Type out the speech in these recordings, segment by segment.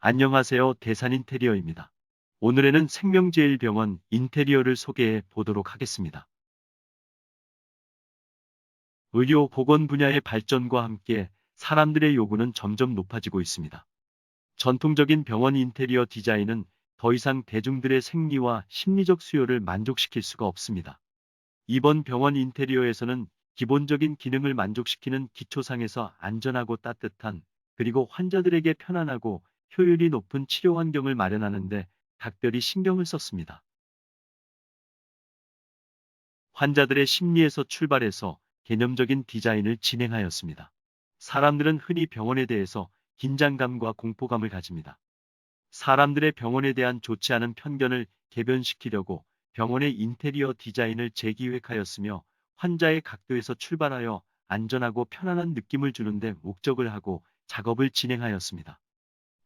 안녕하세요. 대산 인테리어입니다. 오늘에는 생명제일병원 인테리어를 소개해 보도록 하겠습니다. 의료 보건 분야의 발전과 함께 사람들의 요구는 점점 높아지고 있습니다. 전통적인 병원 인테리어 디자인은 더 이상 대중들의 생리와 심리적 수요를 만족시킬 수가 없습니다. 이번 병원 인테리어에서는 기본적인 기능을 만족시키는 기초상에서 안전하고 따뜻한 그리고 환자들에게 편안하고 효율이 높은 치료 환경을 마련하는데 각별히 신경을 썼습니다. 환자들의 심리에서 출발해서 개념적인 디자인을 진행하였습니다. 사람들은 흔히 병원에 대해서 긴장감과 공포감을 가집니다. 사람들의 병원에 대한 좋지 않은 편견을 개변시키려고 병원의 인테리어 디자인을 재기획하였으며 환자의 각도에서 출발하여 안전하고 편안한 느낌을 주는데 목적을 하고 작업을 진행하였습니다.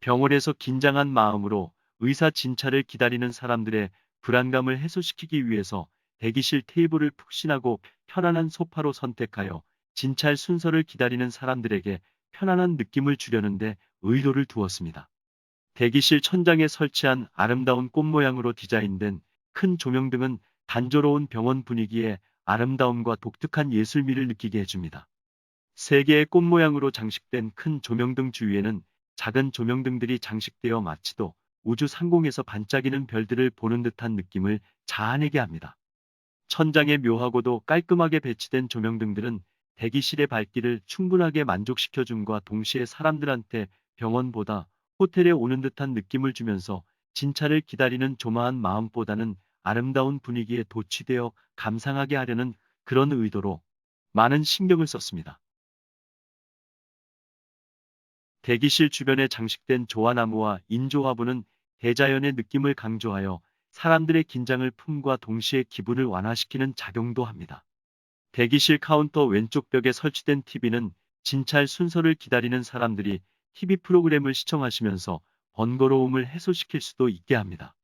병원에서 긴장한 마음으로 의사 진찰을 기다리는 사람들의 불안감을 해소시키기 위해서 대기실 테이블을 푹신하고 편안한 소파로 선택하여 진찰 순서를 기다리는 사람들에게 편안한 느낌을 주려는데 의도를 두었습니다. 대기실 천장에 설치한 아름다운 꽃 모양으로 디자인된 큰 조명등은 단조로운 병원 분위기에 아름다움과 독특한 예술미를 느끼게 해줍니다. 세 개의 꽃 모양으로 장식된 큰 조명등 주위에는 작은 조명등들이 장식되어 마치도 우주 상공에서 반짝이는 별들을 보는 듯한 느낌을 자아내게 합니다. 천장에 묘하고도 깔끔하게 배치된 조명등들은 대기실의 밝기를 충분하게 만족시켜줌과 동시에 사람들한테 병원보다 호텔에 오는 듯한 느낌을 주면서 진찰을 기다리는 조마한 마음보다는 아름다운 분위기에 도취되어 감상하게 하려는 그런 의도로 많은 신경을 썼습니다. 대기실 주변에 장식된 조화나무와 인조화분은 대자연의 느낌을 강조하여 사람들의 긴장을 품과 동시에 기분을 완화시키는 작용도 합니다. 대기실 카운터 왼쪽 벽에 설치된 TV는 진찰 순서를 기다리는 사람들이 TV 프로그램을 시청하시면서 번거로움을 해소시킬 수도 있게 합니다.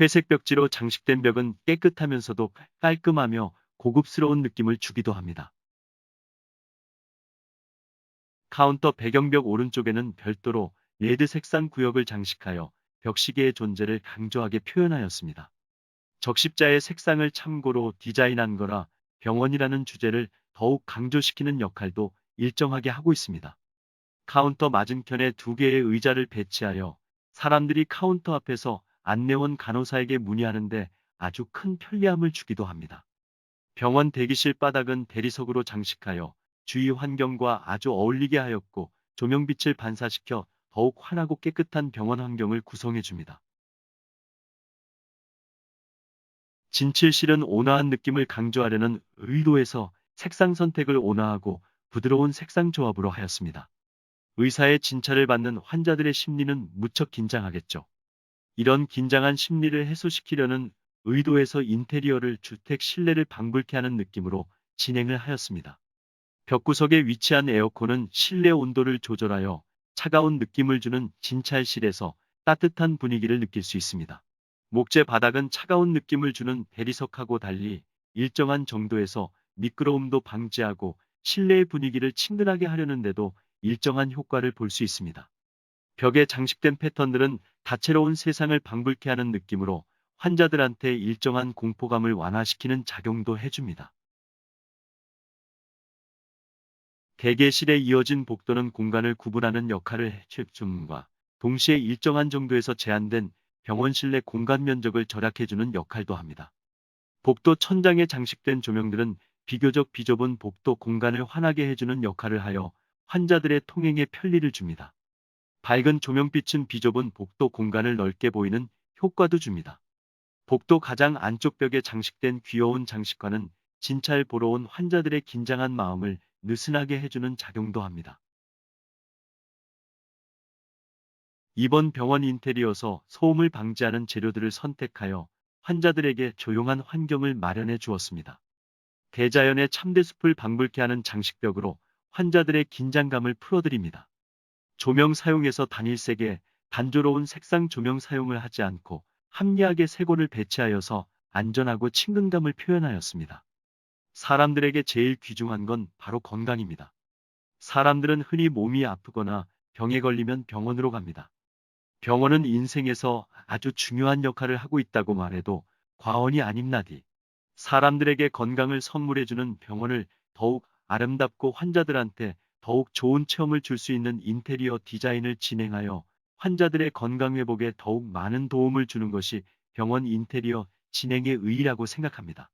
회색 벽지로 장식된 벽은 깨끗하면서도 깔끔하며 고급스러운 느낌을 주기도 합니다. 카운터 배경벽 오른쪽에는 별도로 레드 색상 구역을 장식하여 벽시계의 존재를 강조하게 표현하였습니다. 적십자의 색상을 참고로 디자인한 거라 병원이라는 주제를 더욱 강조시키는 역할도 일정하게 하고 있습니다. 카운터 맞은편에 두 개의 의자를 배치하여 사람들이 카운터 앞에서 안내원 간호사에게 문의하는데 아주 큰 편리함을 주기도 합니다. 병원 대기실 바닥은 대리석으로 장식하여 주위 환경과 아주 어울리게 하였고 조명빛을 반사시켜 더욱 환하고 깨끗한 병원 환경을 구성해 줍니다. 진칠실은 온화한 느낌을 강조하려는 의도에서 색상 선택을 온화하고 부드러운 색상 조합으로 하였습니다. 의사의 진찰을 받는 환자들의 심리는 무척 긴장하겠죠. 이런 긴장한 심리를 해소시키려는 의도에서 인테리어를 주택 실내를 방불케 하는 느낌으로 진행을 하였습니다. 벽구석에 위치한 에어컨은 실내 온도를 조절하여 차가운 느낌을 주는 진찰실에서 따뜻한 분위기를 느낄 수 있습니다. 목재 바닥은 차가운 느낌을 주는 대리석하고 달리 일정한 정도에서 미끄러움도 방지하고 실내의 분위기를 친근하게 하려는데도 일정한 효과를 볼 수 있습니다. 벽에 장식된 패턴들은 다채로운 세상을 방불케 하는 느낌으로 환자들한테 일정한 공포감을 완화시키는 작용도 해줍니다. 대계실에 이어진 복도는 공간을 구분하는 역할을 해줌과 동시에 일정한 정도에서 제한된 병원 실내 공간 면적을 절약해주는 역할도 합니다. 복도 천장에 장식된 조명들은 비교적 비좁은 복도 공간을 환하게 해주는 역할을 하여 환자들의 통행에 편리를 줍니다. 밝은 조명빛은 비좁은 복도 공간을 넓게 보이는 효과도 줍니다. 복도 가장 안쪽 벽에 장식된 귀여운 장식과는 진찰 보러 온 환자들의 긴장한 마음을 느슨하게 해주는 작용도 합니다. 이번 병원 인테리어서 소음을 방지하는 재료들을 선택하여 환자들에게 조용한 환경을 마련해 주었습니다. 대자연의 참대숲을 방불케 하는 장식벽으로 환자들의 긴장감을 풀어드립니다. 조명 사용에서 단일색의 단조로운 색상 조명 사용을 하지 않고 합리하게 색온을 배치하여서 안전하고 친근감을 표현하였습니다. 사람들에게 제일 귀중한 건 바로 건강입니다. 사람들은 흔히 몸이 아프거나 병에 걸리면 병원으로 갑니다. 병원은 인생에서 아주 중요한 역할을 하고 있다고 말해도 과언이 아닙나디. 사람들에게 건강을 선물해주는 병원을 더욱 아름답고 환자들한테 더욱 좋은 체험을 줄 수 있는 인테리어 디자인을 진행하여 환자들의 건강 회복에 더욱 많은 도움을 주는 것이 병원 인테리어 진행의 의의라고 생각합니다.